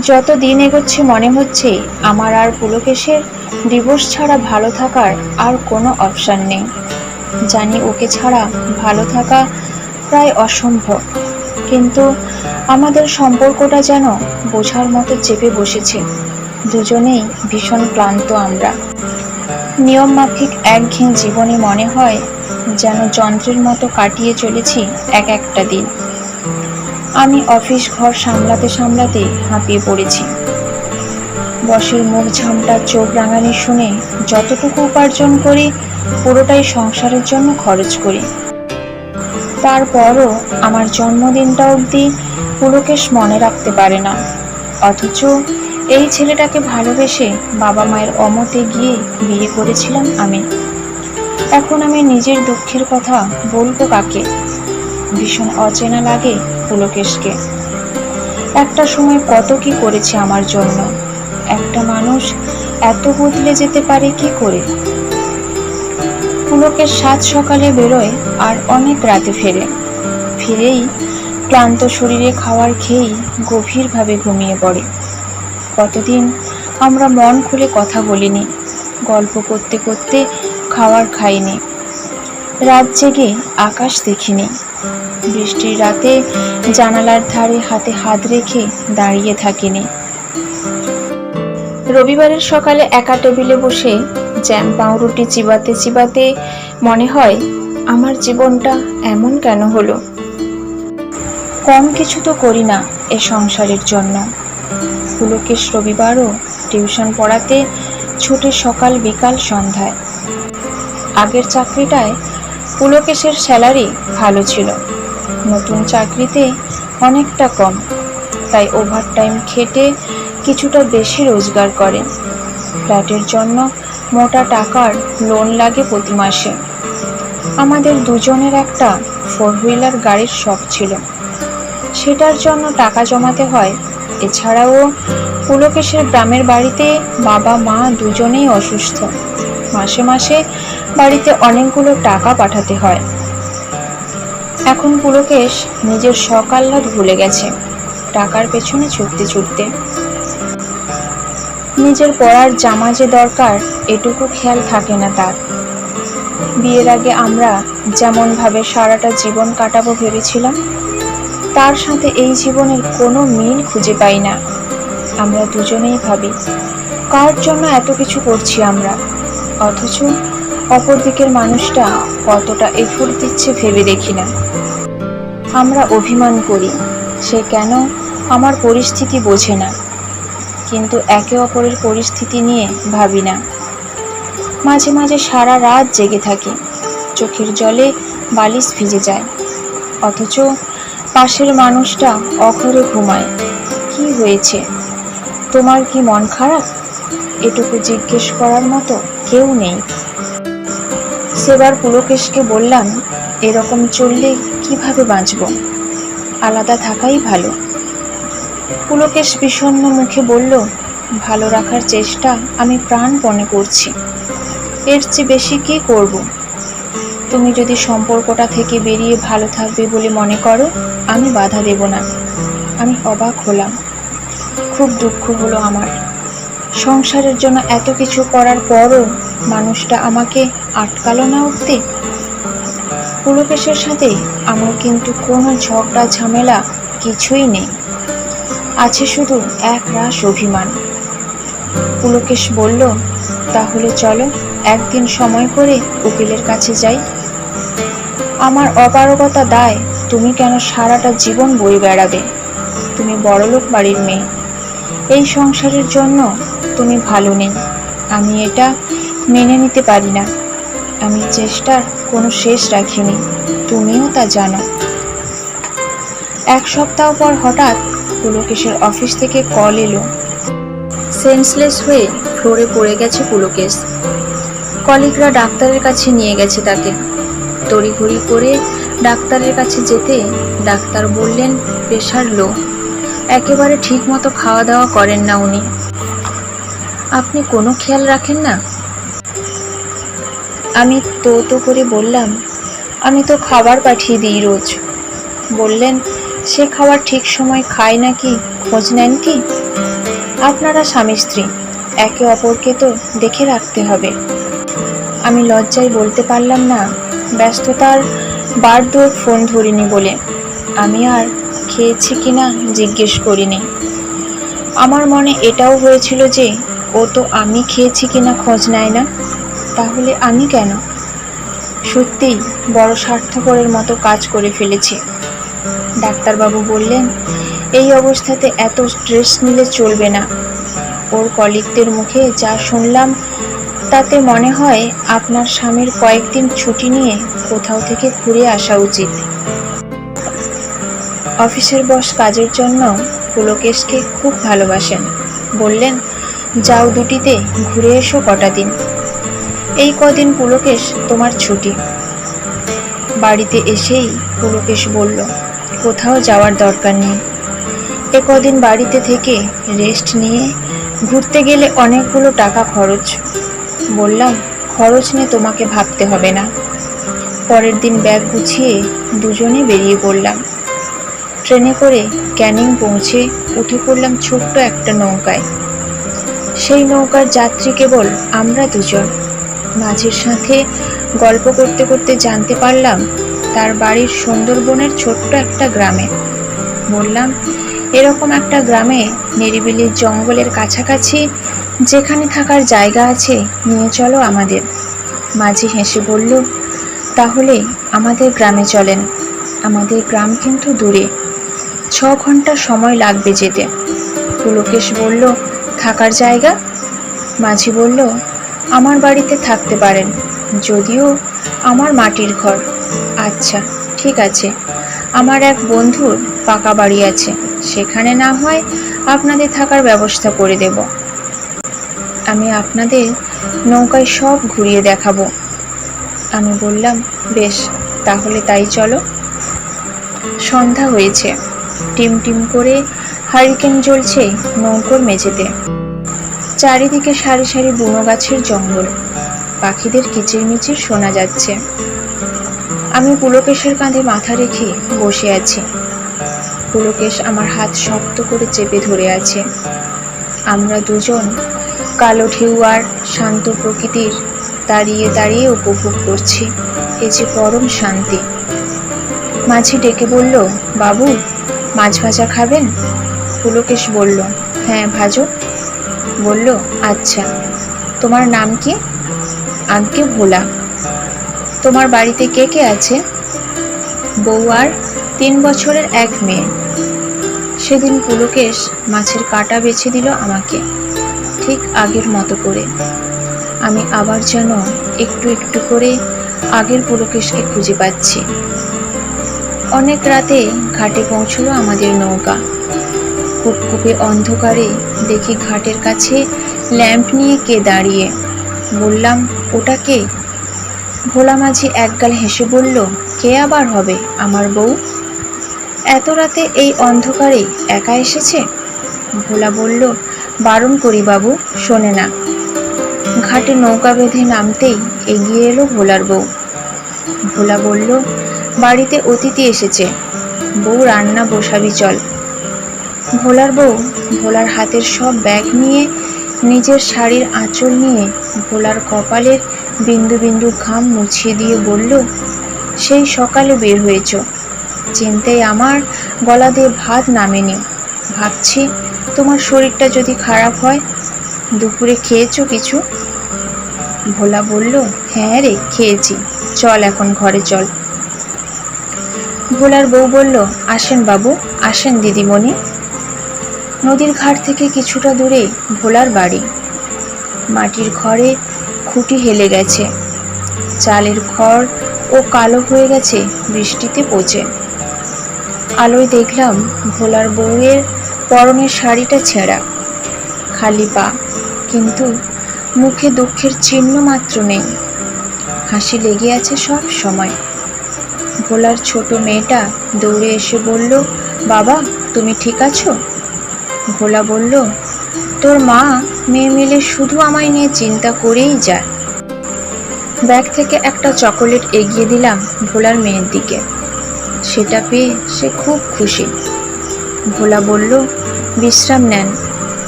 যত দিন এগোচ্ছে মনে হচ্ছে আমার আর পুলকেশের ডিভোর্স ছাড়া ভালো থাকার আর কোনো অপশান নেই। জানি ওকে ছাড়া ভালো থাকা প্রায় অসম্ভব, কিন্তু আমাদের সম্পর্কটা যেন বোঝার মতো চেপে বসেছে। দুজনেই ভীষণ ক্লান্ত আমরা। নিয়ম মাফিক একঘেয়ে জীবনে মনে হয় যেন যন্ত্রের মতো কাটিয়ে চলেছি এক একটা দিন। আমি অফিস ঘর সামলাতে সামলাতে হাঁপিয়ে পড়েছি। বসের মুখ ঝামটা, চোখ রাঙানি শুনে যতটুকু উপার্জন করি, পুরোটাই সংসারের জন্য খরচ করি। তারপরও আমার জন্মদিনটা অবধি পুলকেশ মনে রাখতে পারে না। অথচ এই ছেলেটাকে ভালোবেসে বাবা মায়ের অমতে গিয়ে বিয়ে করেছিলাম আমি। এখন আমি নিজের দুঃখের কথা বলব কাকে? ভীষণ অচেনা লাগে পুলকেশকে। একটা সময় কত কি করেছে আমার জন্য। একটা মানুষ এত বদলে যেতে পারে কি করে? পুলকের সাত সকালে বেরোয় আর অনেক রাতে ফেরে। ফিরেই ক্লান্ত শরীরে খাবার খেয়েই গভীরভাবে ঘুমিয়ে পড়ে। কতদিন আমরা মন খুলে কথা বলিনি, গল্প করতে করতে খাওয়ার খাইনি। রাত জেগে আকাশ দেখিনি। বৃষ্টির রাতে জানালার ধারে হাতে হাত রেখে দাঁড়িয়ে থাকিনি। রবিবারের সকালে একা টেবিলে বসে জ্যাম পাউরুটি চিবাতে চিবাতে মনে হয়, আমার জীবনটা এমন কেন হলো? কম কিছু তো করি না এ সংসারের জন্য। পুলকেশ রবিবারও টিউশন পড়াতে ছুটে সকাল বিকাল সন্ধ্যায়। আগের চাকরিটায় পুলকেশের স্যালারি ভালো ছিল। নতুন চাকরিতে অনেকটা কম। তাই ওভারটাইম খেটে কিছুটা বেশি রোজগার করে। ফ্ল্যাটের জন্য মোটা টাকার লোন লাগে প্রতি মাসে। আমাদের দুজনের একটা ফোর হুইলার গাড়ির শখ ছিল। সেটার জন্য টাকা জমাতে হয়। এছাড়াও পুলকেশের গ্রামের বাড়িতে বাবা, মা দুজনেই অসুস্থ। মাসে মাসে বাড়িতে অনেকগুলো টাকা পাঠাতে হয়। এখন পুলকেশ নিজের আহ্লাদ ভুলে গেছে, টাকার পেছনে ছুটতে ছুটতে। নিজের পড়ার জামা যে দরকার, এটুকু খেয়াল থাকে না তার। বিয়ের আগে আমরা যেমনভাবে সারাটা জীবন কাটাবো ভেবেছিলাম, তার সাথে এই জীবনের কোনো মিল খুঁজে পাই না। আমরা দুজনেই ভাবি, কার জন্য এত কিছু করছি আমরা? অথচ অপর দিকের মানুষটা কতটা এফোর্ট দিচ্ছে ভেবে দেখি না। আমরা অভিমান করি, সে কেন আমার পরিস্থিতি বোঝে না। কিন্তু একে অপরের পরিস্থিতি নিয়ে ভাবি না। মাঝে মাঝে সারা রাত জেগে থাকি, চোখের জলে বালিশ ভিজে যায়। অথচ পাশের মানুষটা অঘরে ঘুমায়, কি হয়েছে? তোমার কি মন খারাপ? এটুকু জিজ্ঞেস করার মতো কেউ নেই। সেবার পুলকেশকে বললাম, এরকম চললে কীভাবে বাঁচব? আলাদা থাকাই ভালো। পুলকেশ বিষণ্ণ মুখে বলল, ভালো রাখার চেষ্টা আমি প্রাণপণে করছি। এর চেয়ে বেশি কি করব? তুমি যদি সম্পর্কটা থেকে বেরিয়ে ভালো থাকবে বলে মনে করো, আমি বাধা দেব না। আমি অবাক হলাম। খুব দুঃখ হলো আমার। সংসারের জন্য এত কিছু করার পরও মানুষটা আমাকে আটকালো না উঠতে? পুলকেশের সাথে আমার কিন্তু কোনো ঝগড়া, ঝামেলা কিছুই নেই। আছে শুধু এক রাস অভিমান। পুলকেশ বলল, তাহলে চলো, একদিন সময় করে উকিলের কাছে যাই। আমার অপারগতা দায়, তুমি কেন সারাটা জীবন বয়ে বেড়াবে? তুমি বড়লোক বাড়ির মেয়ে। এই সংসারের জন্য তুমি ভালো নেই। আমি এটা মেনে নিতে পারি না। আমি চেষ্টার কোনো শেষ রাখিনি, তুমিও তা জানো। এক সপ্তাহ পর হঠাৎ পুলকেশের অফিস থেকে কল এলো। সেন্সলেস হয়ে ফ্লোরে পড়ে গেছে পুলকেশ। কলিগরা ডাক্তারের কাছে নিয়ে গেছে তাকে। তড়িঘড়ি করে ডাক্তারের কাছে যেতে ডাক্তার বললেন প্রেশার লো একেবারে ঠিক মতো খাওয়া দাওয়া করেন না উনি। আপনি কোনো খেয়াল রাখেন না? আমি তো তো করে বললাম, আমি তো খাবার পাঠিয়ে দিই রোজ। বললেন, সে খাবার ঠিক সময় খায় নাকি, খোঁজ নেন কি? আপনারা স্বামী স্ত্রী, একে অপরকে তো দেখে রাখতে হবে। আমি লজ্জায় বলতে পারলাম না, ব্যস্ততার বার দুয়েক ফোন ধরিনি বলে। আমি আর খেয়েছি কি না জিজ্ঞেস করিনি। আমার মনে এটাও হয়েছিল যে, ও তো আমি খেয়েছি কিনা খোঁজ নেয় না। তাহলে আমি কেন? সত্যিই বড় স্বার্থপরের মতো কাজ করে ফেলেছি। ডাক্তারবাবু বললেন, এই অবস্থাতে এত স্ট্রেস নিলে চলবে না। ওর কলিগদের মুখে যা শুনলাম, তাতে মনে হয় আপনার স্বামীর কয়েকদিন ছুটি নিয়ে কোথাও থেকে ঘুরে আসা উচিত। অফিসের বস কাজের জন্য পুলকেশকে খুব ভালোবাসেন। বললেন, যাও দুটিতে ঘুরে এসো কটা দিন। এই কদিন পুলকেশ তোমার ছুটি। বাড়িতে এসেই পুলকেশ বলল, কোথাও যাওয়ার দরকার নেই। এ কদিন বাড়িতে থেকে রেস্ট নিয়ে ঘুরতে গেলে অনেকগুলো টাকা খরচ। বললাম, খরচ নিয়ে তোমাকে ভাবতে হবে না। পরের দিন ব্যাগ গুছিয়ে দুজনে বেরিয়ে পড়লাম। ট্রেনে করে ক্যানিং পৌঁছে উঠে পড়লাম ছোট্ট একটা নৌকায়। সেই নৌকার যাত্রী কেবল আমরা দুজন। মাঝির সাথে গল্প করতে করতে জানতে পারলাম তার বাড়ির সুন্দরবনের ছোট্ট একটা গ্রামে। বললাম, এরকম একটা গ্রামে নিরিবিলি জঙ্গলের কাছাকাছি যেখানে থাকার জায়গা আছে, নিয়ে চলো আমাদের। মাঝি হেসে বলল, তাহলে আমাদের গ্রামে চলেন। আমাদের গ্রাম কিন্তু দূরে। ছ ঘণ্টা সময় লাগবে যেতে। পুলকেশ বলল, থাকার জায়গা? মাঝি বলল আমার বাড়িতে থাকতে পারেন। যদিও আমার মাটির ঘর। আচ্ছা ঠিক আছে। আমার এক বন্ধুর পাকা বাড়ি আছে। সেখানে না হয় আপনাদের থাকার ব্যবস্থা করে দেব। আমি আপনাদের নৌকায় সব ঘুরিয়ে দেখাবো। আমি বললাম, বেশ, তাহলে তাই চলো। সন্ধ্যা হয়েছে। টিম টিম করে হারিকেন জ্বলছে নৌকোর মেঝেতে। চারিদিকে সারি সারি বুনো গাছের জঙ্গল। পাখিদের কিচিরমিচির শোনা যাচ্ছে। আমি পুলকেশের কাঁধে মাথা রেখে বসে আছি। পুলকেশ আমার হাত শক্ত করে চেপে ধরে আছে। আমরা দুজন কালো ঢেউ আর শান্ত প্রকৃতির দাঁড়িয়ে দাঁড়িয়ে উপভোগ করছি। এ যে পরম শান্তি। মাঝি ডেকে বলল, বাবু, মাছ ভাজা খাবেন? পুলকেশ বলল হ্যাঁ ভাজো বলল আচ্ছা তোমার নাম কি? আজ্ঞে ভোলা। তোমার বাড়িতে কে কে আছে? বউ আর তিন বছরের এক মেয়ে। সেদিন পুলকেশ মাছের কাটা বেছে দিল আমাকে, ঠিক আগের মতো করে। আমি আবার যেন একটু একটু করে আগের পুলকেশকে খুঁজে পাচ্ছি। অনেক রাতে ঘাটে পৌঁছলো আমাদের নৌকা। কুপকুপে অন্ধকারে দেখি ঘাটের কাছে ল্যাম্প নিয়ে কে দাঁড়িয়ে। বললাম, ওটা কে? ভোলা মাঝি একগাল হেসে বলল, কে আবার হবে? আমার বউ? এত রাতে এই অন্ধকারে একা এসেছে? ভোলা বলল, বারণ করি বাবু, শোনে না। ঘাটে নৌকা বেঁধে নামতেই এগিয়ে এলো ভোলার বউ। ভোলা বলল, বাড়িতে অতিথি এসেছে। বউ রান্না, বসাবি চল। ভোলার বউ ভোলার হাতের সব ব্যাগ নিয়ে নিজের শাড়ির আঁচল নিয়ে ভোলার কপালের বিন্দু বিন্দু ঘাম মুছিয়ে দিয়ে বলল, সেই সকালে বের হয়েছ। চিন্তায় আমার গলা দিয়ে ভাত নামেনি। ভাবছি তোমার শরীরটা যদি খারাপ হয়, দুপুরে খেয়েছো কিছু? ভোলা বলল হ্যাঁ রে, খেয়েছি। চল এখন ঘরে চল। ভোলার বউ বলল, আসেন বাবু, আসেন দিদিমণি। নদীর ঘাট থেকে কিছুটা দূরে ভোলার বাড়ি। মাটির ঘরে খুঁটি হেলে গেছে। চালের খড় ও কালো হয়ে গেছে বৃষ্টিতে পচে। আলোয় দেখলাম ভোলার বউয়ের পরনের শাড়িটা ছেঁড়া। খালি পা, কিন্তু মুখে দুঃখের চিহ্ন মাত্র নেই। হাসি লেগে আছে সব সময়। ভোলার ছোট মেয়েটা দৌড়ে এসে বলল, বাবা, তুমি ঠিক আছো? ভোলা বলল, তোর মা মেয়ে মিলে শুধু আমায় নিয়ে চিন্তা করেই যায়। ব্যাগ থেকে একটা চকোলেট এগিয়ে দিলাম ভোলার মেয়ের দিকে। সেটা পেয়ে সে খুব খুশি। ভোলা বলল, বিশ্রাম নেন,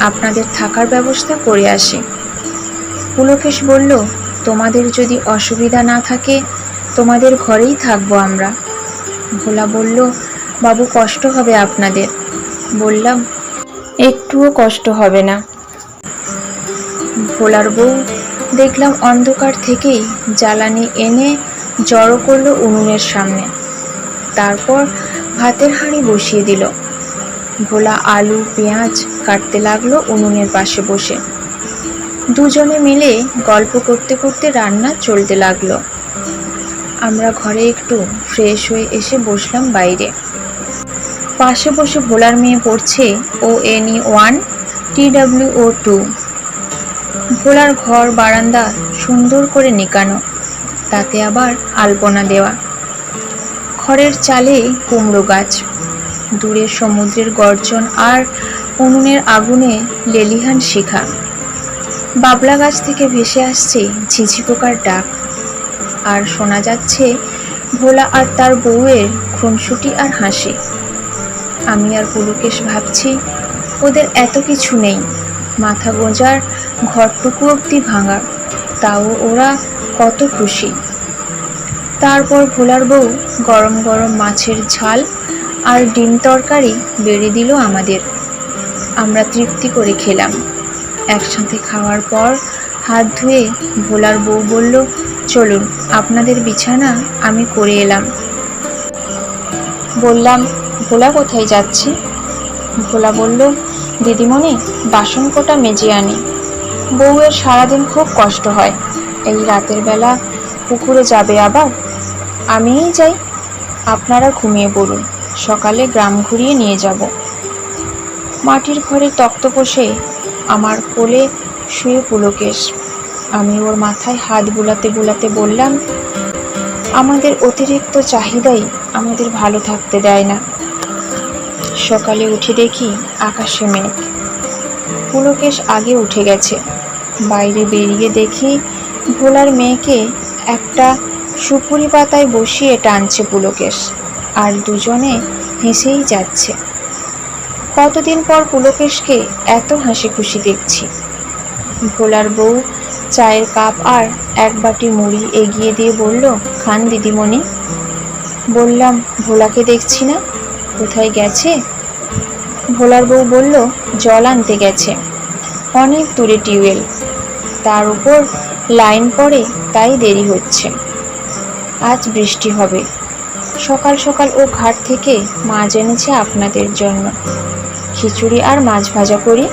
আপনাদের থাকার ব্যবস্থা করে আসি। পুলকেশ বলল, তোমাদের যদি অসুবিধা না থাকে, তোমাদের ঘরেই থাকব আমরা। ভোলা বলল, বাবু, কষ্ট হবে আপনাদের। বললাম একটুও কষ্ট হবে না। ভোলার বউ দেখলাম অন্ধকার থেকেই জ্বালানি এনে জড়ো করল উনুনের সামনে। তারপর ভাতের হাঁড়ি বসিয়ে দিল। ভোলা আলু, পেঁয়াজ কাটতে লাগল উনুনের পাশে বসে। দুজনে মিলে গল্প করতে করতে রান্না চলতে লাগল। আমরা ঘরে একটু ফ্রেশ হয়ে এসে বসলাম বাইরে। পাশে বসে ভোলার মেয়ে পড়ছে O N E one T W O two ভোলার ঘর, বারান্দা সুন্দর করে নিকানো, তাতে আবার আলপনা দেওয়া। খড়ের চালে কুমড়ো গাছ, দূরে সমুদ্রের গর্জন আর উনুনের আগুনে লেলিহান শিখা। বাবলা গাছ থেকে ভেসে আসছে ঝিঝি পোকার ডাক। আর শোনা যাচ্ছে ভোলা আর তার বউয়ের খুনসুটি আর হাসি। আমি আর পুলকেশ ভাবছি, ওদের এত কিছু নেই। মাথা গোঁজার ঘরটুকু অব্দি ভাঙা, তাও ওরা কত খুশি। তারপর ভোলার বউ গরম গরম মাছের ঝাল আর ডিম তরকারি বেড়ে দিল আমাদের। আমরা তৃপ্তি করে খেলাম। একসাথে খাওয়ার পর হাত ধুয়ে ভোলার বউ বলল, চলুন, আপনাদের বিছানা আমি করে এলাম। বললাম ভোলা কোথায় যাচ্ছে? ভোলা বলল, দিদিমণি বাসন কোটা মেজে আনি। বউয়ের সারাদিন খুব কষ্ট হয়। এই রাতের বেলা পুকুরে যাবে আবার? আমিই যাই। আপনারা ঘুমিয়ে পড়ুন। সকালে গ্রাম ঘুরিয়ে নিয়ে যাব। মাটির ঘরে তক্ত বসে আমার কোলে শুয়ে পুলকেশ আমি ওর মাথায় হাত বুলাতে বুলাতে বললাম, আমাদের অতিরিক্ত চাহিদাই আমাদের ভালো থাকতে দেয় না। সকালে উঠে দেখি আকাশে মেঘ। পুলকেশ আগে উঠে গেছে। বাইরে বেরিয়ে দেখি ভোলার মেয়েকে একটা সুপুরি পাতায় বসিয়ে টানছে পুলকেশ, আর দুজনে হেসেই যাচ্ছে। কতদিন পর পুলকেশকে এত হাসি খুশি দেখছি। ভোলার বউ চায়ের কাপ আর এক বাটি মুড়ি এগিয়ে দিয়ে বলল, খান দিদিমণি। বললাম, ভোলাকে দেখছি না। কোথায় গেছে? ভোলার বউ বলল, জল আনতে গেছে। অনেক দূরে টিউবওয়েল। তার উপর লাইন পড়ে তাই দেরি হচ্ছে। আজ বৃষ্টি হবে। সকাল সকাল ও ঘাট থেকে মাছ এনেছে আপনাদের জন্য। খিচুড়ি আর মাছ ভাজা করি?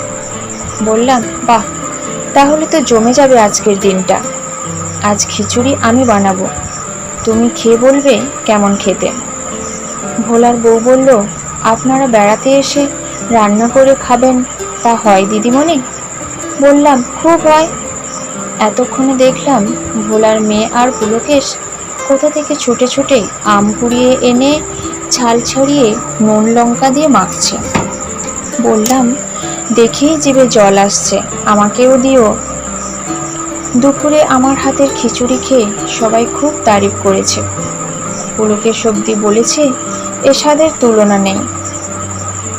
বললাম, বাহ, তাহলে তো জমে যাবে আজকের দিনটা। আজ খিচুড়ি আমি বানাবো। তুমি খেয়ে বলবে কেমন খেতে? ভোলার বউ বলল, আপনারা বেড়াতে এসে রান্না করে খাবেন, তা হয় দিদিমণি? বললাম, খুব হয়। এতক্ষণে দেখলাম ভোলার মেয়ে আর পুলকেশ কোথা থেকে ছুটে ছুটে আম কুড়িয়ে এনে ছাল ছাড়িয়ে নুন লঙ্কা দিয়ে মাখছে। বললাম, দেখেই জিভে জল আসছে, আমাকেও দিও। দুপুরে আমার হাতের খিচুড়ি খেয়ে সবাই খুব তারিফ করেছে। পুলকের সবদি বলেছে, এ স্বাদের তুলনা নেই।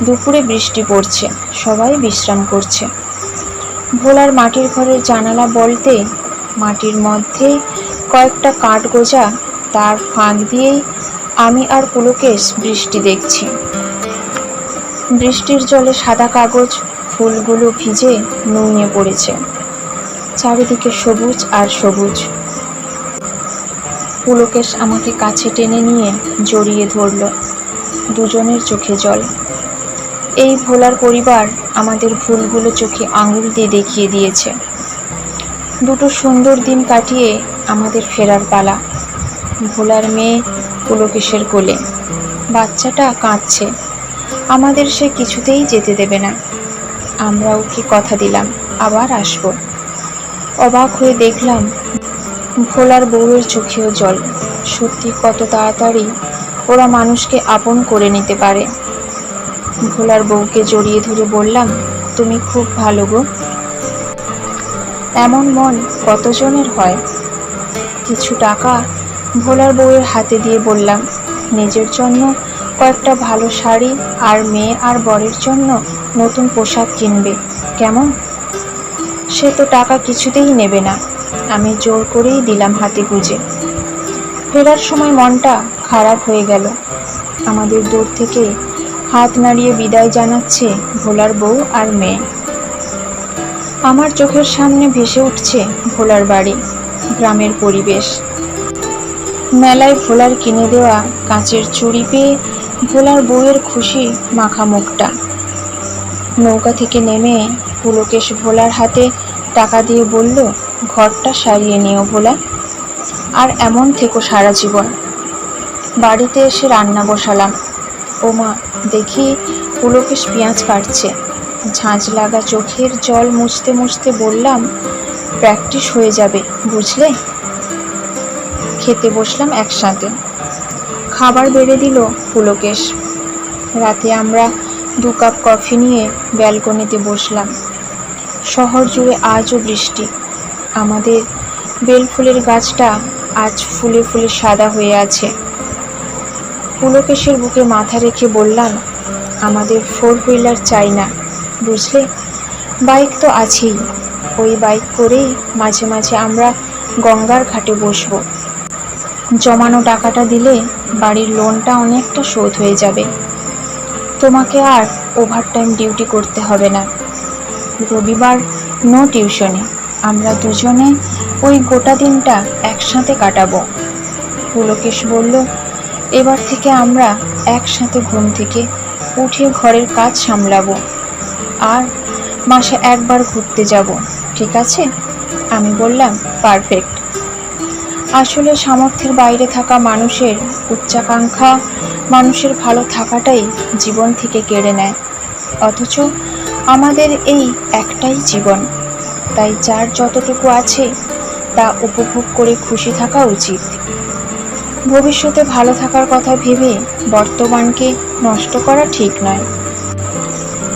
দুপুরে বৃষ্টি পড়ছে, সবাই বিশ্রাম করছে। ভোলার মাটির ঘরের জানালা বলতে মাটির মধ্যে কয়েকটা কাঠ গোজা, তার ফাঁক দিয়েই আমি আর পুলকেশ বৃষ্টি দেখছি। বৃষ্টির জলে সাদা কাগজ, ফুলগুলো ভিজে নুয়ে পড়েছে। চারিদিকে সবুজ আর সবুজ। পুলকেশ আমাকে কাছে টেনে নিয়ে জড়িয়ে ধরল। দুজনের চোখে জল। এই ভোলার পরিবার আমাদের ভুলগুলো চোখে আঙুল দিয়ে দেখিয়ে দিয়েছে। দুটো সুন্দর দিন কাটিয়ে আমাদের ফেরার পালা। ভোলার মেয়ে পুলকেশের কোলে। বাচ্চাটা কাঁদছে। আমাদের সে কিছুতেই যেতে দেবে না। আমরা ওকে কথা দিলাম, আবার আসব। অবাক হয়ে দেখলাম ভোলার বউয়ের চোখেও জল। সত্যি কত তাড়াতাড়ি ওরা মানুষকে আপন করে নিতে পারে। ভোলার বউকে জড়িয়ে ধরে বললাম, তুমি খুব ভালো গো। এমন মন কতজনের হয়? কিছু টাকা? ভোলার বউয়ের হাতে দিয়ে বললাম, নিজের জন্য কয়েকটা ভালো শাড়ি আর মেয়ে আর বরের জন্য নতুন পোশাক কিনবে, কেমন? সে তো টাকা কিছুতেই নেবে না। আমি জোর করেই দিলাম হাতে গুজে। ফেরার সময় মনটা খারাপ হয়ে গেল। আমাদের দূর থেকে হাত নাড়িয়ে বিদায় জানাচ্ছে ভোলার বউ আর মেয়ে। আমার চোখের সামনে ভেসে উঠছে ভোলার বাড়ি, গ্রামের পরিবেশ। মেলায় ভোলার কিনে দেওয়া কাঁচের চুড়ি পেয়ে ভোলার বউয়ের খুশি মাখা মুখটা। নৌকা থেকে নেমে পুলকেশ ভোলার হাতে টাকা দিয়ে বলল, ঘরটা সারিয়ে নিও ভোলা, আর এমন থেকো সারা জীবন। বাড়িতে এসে রান্না বসালাম। ওমা দেখি পুলকেশ পেঁয়াজ কাটছে। ঝাঁঝ লাগা চোখের জল মুছতে মুছতে বললাম প্র্যাকটিস হয়ে যাবে, বুঝলে? খেতে বসলাম একসাথে। খাবার বেড়ে দিল পুলকেশ। রাতে আমরা দু কাপ কফি নিয়ে ব্যালকনিতে বসলাম। শহর জুড়ে আজও বৃষ্টি। আমাদের বেলফুলের গাছটা আজ ফুলে ফুলে সাদা হয়ে আছে। পুলকেশের বুকে মাথা রেখে বললাম, আমাদের ফোর হুইলার চাই না। বুঝলে? বাইক তো আছেই। ওই বাইক করেই মাঝে মাঝে আমরা গঙ্গার ঘাটে বসবো। জমানো টাকাটা দিলে বাড়ির লোনটা অনেকটা শোধ হয়ে যাবে। তোমাকে আর ওভারটাইম ডিউটি করতে হবে না। রবিবার নো টিউশনে আমরা দুজনে ওই গোটা দিনটা একসাথে কাটাবো। পুলকেশ বলল এবার থেকে আমরা একসাথে ঘুম থেকে উঠে ঘরের কাজ সামলাবো। আর মাসে একবার ঘুরতে যাব, ঠিক আছে? আমি বললাম, পারফেক্ট। আসলে সামর্থ্যের বাইরে থাকা মানুষের উচ্চাকাঙ্ক্ষা মানুষের ভালো থাকাটাই জীবন থেকে কেড়ে নেয়। অথচ আমাদের এই একটাই জীবন। তাই যার যতটুকু আছে তা উপভোগ করে খুশি থাকা উচিত। ভবিষ্যতে ভালো থাকার কথা ভেবে বর্তমানকে নষ্ট করা ঠিক নয়।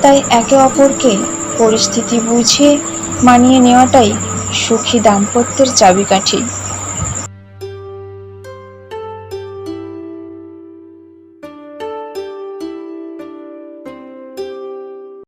তাই একে অপরকে পরিস্থিতি বুঝে মানিয়ে নেওয়াটাই সুখী দাম্পত্যের চাবিকাঠি।